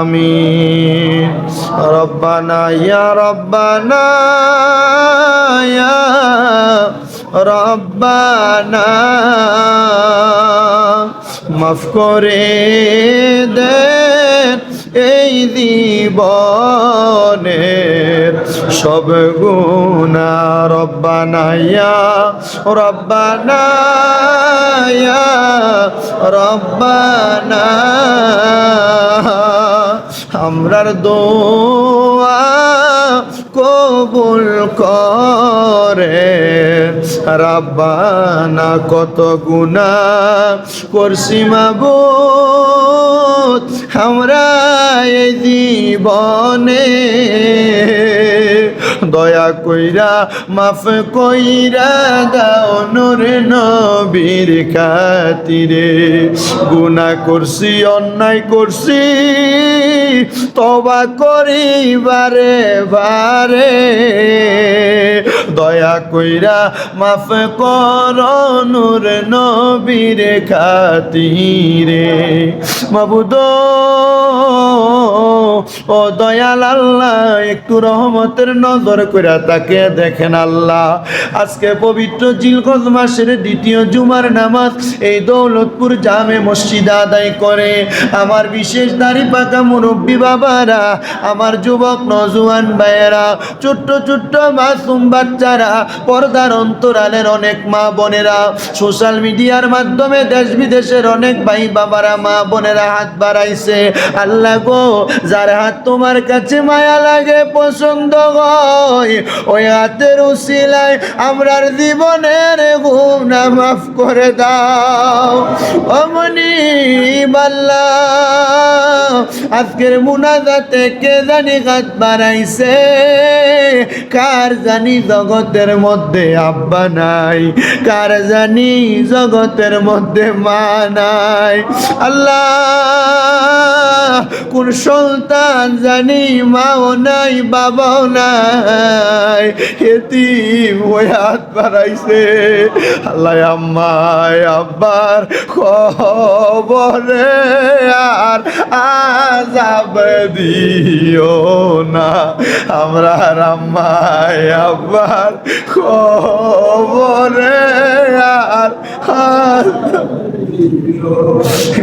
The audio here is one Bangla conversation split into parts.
آمين ربنا يا ربنا يا ربنا মাফ করে দেন এই জীবনের সব গুণা রব্বানা ইয়া রব্বানা। আমরার দোয়া কবুল করে, রাব্বানা কত গুণা করছি মাবুদ। আমরা এই জীবনে। দয়া কইরা, মাফ কইরা দাও নূর নবীর খাতিরে। গুনাহ করছি, অন্যায় করছি তবা করি বারে। দয়া কইরা, মাফ কর নূর নবীর খাতিরে। মাবুদ, ও দয়াল আল্লাহ, একটু রহমতের নজর কইরা তাকে দেখেন আল্লাহ। আজকে পবিত্র জিলগজ মাসের দ্বিতীয় জুমার নামাজ এই দৌলতপুর জামে মসজিদ আদায় করে। আমার বিশেষ দাড়ি পাকা মুরব্বী বাবারা, আমার যুবক নজওয়ান ভাইয়েরা, ছোট্ট ছোট্ট মাসুম বাচ্চারা, পর্দার অন্তরালের অনেক মা বোনেরা, সোশ্যাল মিডিয়ার মাধ্যমে দেশ বিদেশের অনেক ভাই বাবারা, মা বোনেরা হাত বাড়াইছে। আল্লাহ গো, যার হাত তোমার কাছে মায়া লাগে, পছন্দ হয়, ওই হাতের উসিলায় আমরার জীবনের গুণা মাফ করে দাও। অমনি বাল্লা আজকের মুনাজাতে কে জানি হাত বাড়াইছে? কার জানি জগতের মধ্যে আব্বা নাই? কার জানি জগতের মধ্যে মা নাই? আল্লাহ কোন সন্তান জানি মাও নাই, বাবাও নাই। হয়ে হাত বাড়াইছে। আল্লাহ আম্মায়, আব্বার খবরে আর আজাব দিও না। আমরা রাম্মায় আব্বার খবরে আর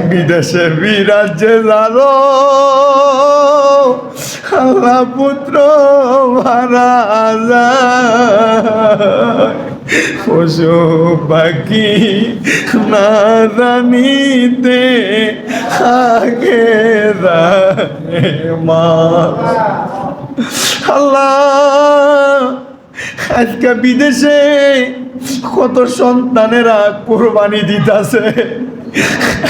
বিদেশে বিরাজে জানো আল্লাহ পুত্র মারা পশু পাখি না জানিতে আগে মা। আল্লাহ, আজকে বিদেশে কত সন্তানেরা কোরবানি দিতেছে।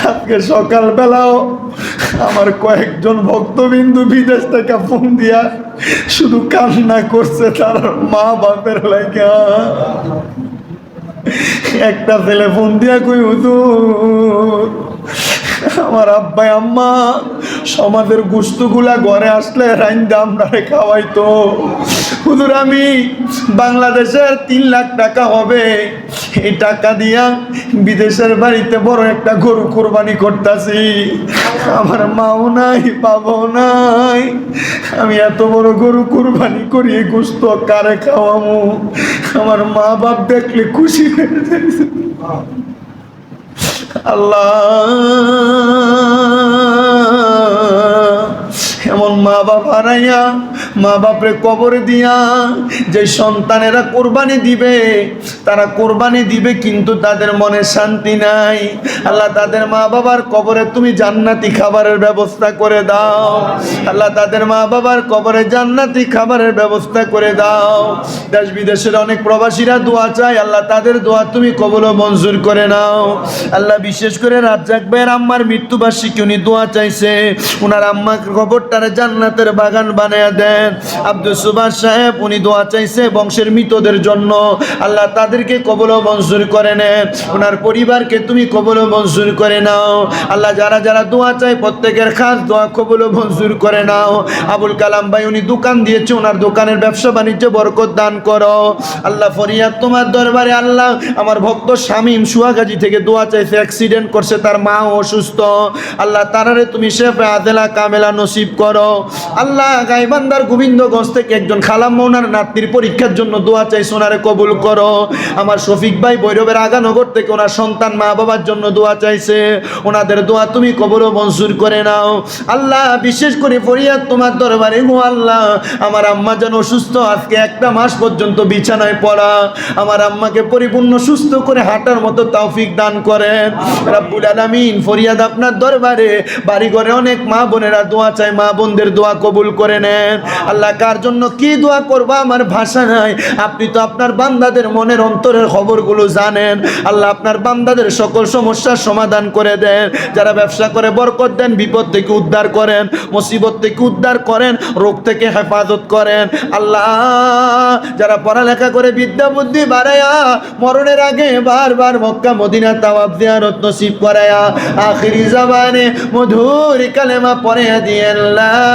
আজকে সকালবেলাও আমার কয়েকজন ভক্তবিন্দু বিদেশ থেকে ফোন দিয়া শুধু কান্না করছে, তার মা বাপের লাগা একটা ছেলে ফোন দিয়া কই, হুজুর, আমার আব্বাই, আম্মা, সমাজের গুস্তগুলা ঘরে আসলে রাইন্দা আমরা খাওয়াইতো। হুজুর, আমি বাংলাদেশের তিন লাখ টাকা হবে। এই টাকা দিয়া বিদেশের বাড়িতে বড় একটা গরু কোরবানি করতেছি। আমার মাও নাই, বাবাও নাই। আমি এত বড় গরু কুরবানি করি গুস্ত কারে খাওয়ামু? আমার মা বাপ দেখলে খুশি হয়ে আল্লাহ। মা বাপ হারাইয়া, মা বাপরে কবর দিয়া, যে সন্তানেরা কোরবানি দিবে, তারা কোরবানি দিবে কিন্তু তাদের মনে শান্তি নাই। আল্লাহ তাদের মা বাবার কবরে তুমি জান্নাতি খাবারের ব্যবস্থা করে দাও। আল্লাহ তাদের মা বাবার কবরে জান্নাতি খাবারের ব্যবস্থা করে দাও। দেশ বিদেশের অনেক প্রবাসীরা দোয়া চায়, আল্লাহ তাদের দোয়া তুমি কবল মঞ্জুর করে নাও। আল্লাহ বিশেষ করে রাজ্জাক ভাইয়ের আম্মার মৃত্যুবার্ষিকী উনি দোয়া চাইছে। ওনার আম্মাকে খবরটারে জান্নাতের বাগান বানায় দেন। আব্দুল সুবাস সাহেব, উনি দোয়া চাইছে বংশের মৃতদের জন্য। আল্লাহ তাদেরকে কবল মঞ্জুর করে নেন। ওনার পরিবারকে তুমি কবল মঞ্জুর করে নাও। আল্লাহ যারা যারা দোয়া চায়, প্রত্যেকের খাস দোয়া কবল মঞ্জুর করে নাও। আবুল কালাম ভাই, উনি দোকান দিয়েছে, ওনার দোকানের ব্যবসা বাণিজ্য বরকত দান করো। আল্লাহ ফরিয়াদ তোমার দরবারে, আল্লাহ আমার ভক্ত শামীম সুয়াগাজী থেকে দোয়া চাইছে অ্যাক্সিডেন্ট করছে, তার মা অসুস্থ। আল্লাহ তারারে তুমি শেফে আদেলা কামেলা নসিব করো। আল্লাহ গাইবান্দার গোবিন্দগঞ্জ থেকে একজন খালাম ওনার নাতির পরীক্ষার জন্য দোয়া চাই, সোনারে কবুল করো। আমার শফিক ভাই ভৈরবের আগানগর থেকে ওনার সন্তান মা বাবার জন্য দোয়া চাইছে। ওনাদের দোয়া তুমি কবর ও মঞ্জুর করে নাও। আল্লাহ, বিশেষ করে ফরিয়াদ তোমার দরবারে গো আল্লাহ, আমার আম্মা যেন অসুস্থ আজকে একটা মাস পর্যন্ত বিছানায় পড়া। আমার আম্মাকে পরিপূর্ণ সুস্থ করে হাঁটার মতো তৌফিক দান করেন। রাব্বুল আলামিন, ফরিয়াদ আপনার দরবারে বাড়ি ঘরে অনেক মা বোনেরা দোয়া চায়, মা বোনদের দোয়া কবুল করে নেন। আল্লাহ, কার জন্য কি দোয়া করবা? আমার ভাষা নাই। আপনি তো আপনার বান্দাদের মনের অন্তরের খবরগুলো জানেন। আল্লাহ, আপনার বান্দাদের সকল সমস্যার সমাধান করে দেন। যারা ব্যবসা করে, বরকত দেন, বিপদ থেকে উদ্ধার করেন, মুসিবত থেকে উদ্ধার করেন, রোগ থেকে হেফাজত করেন। আল্লাহ, যারা পড়ালেখা করে, বিদ্যা বুদ্ধি বাড়ায়া, মরণের আগে বারবার মক্কা, মদিনা তাওয়াব জিয়ারত নসিব করায়া, আখিরি জবানে মধুর কালেমা পড়ে দিয়ে লা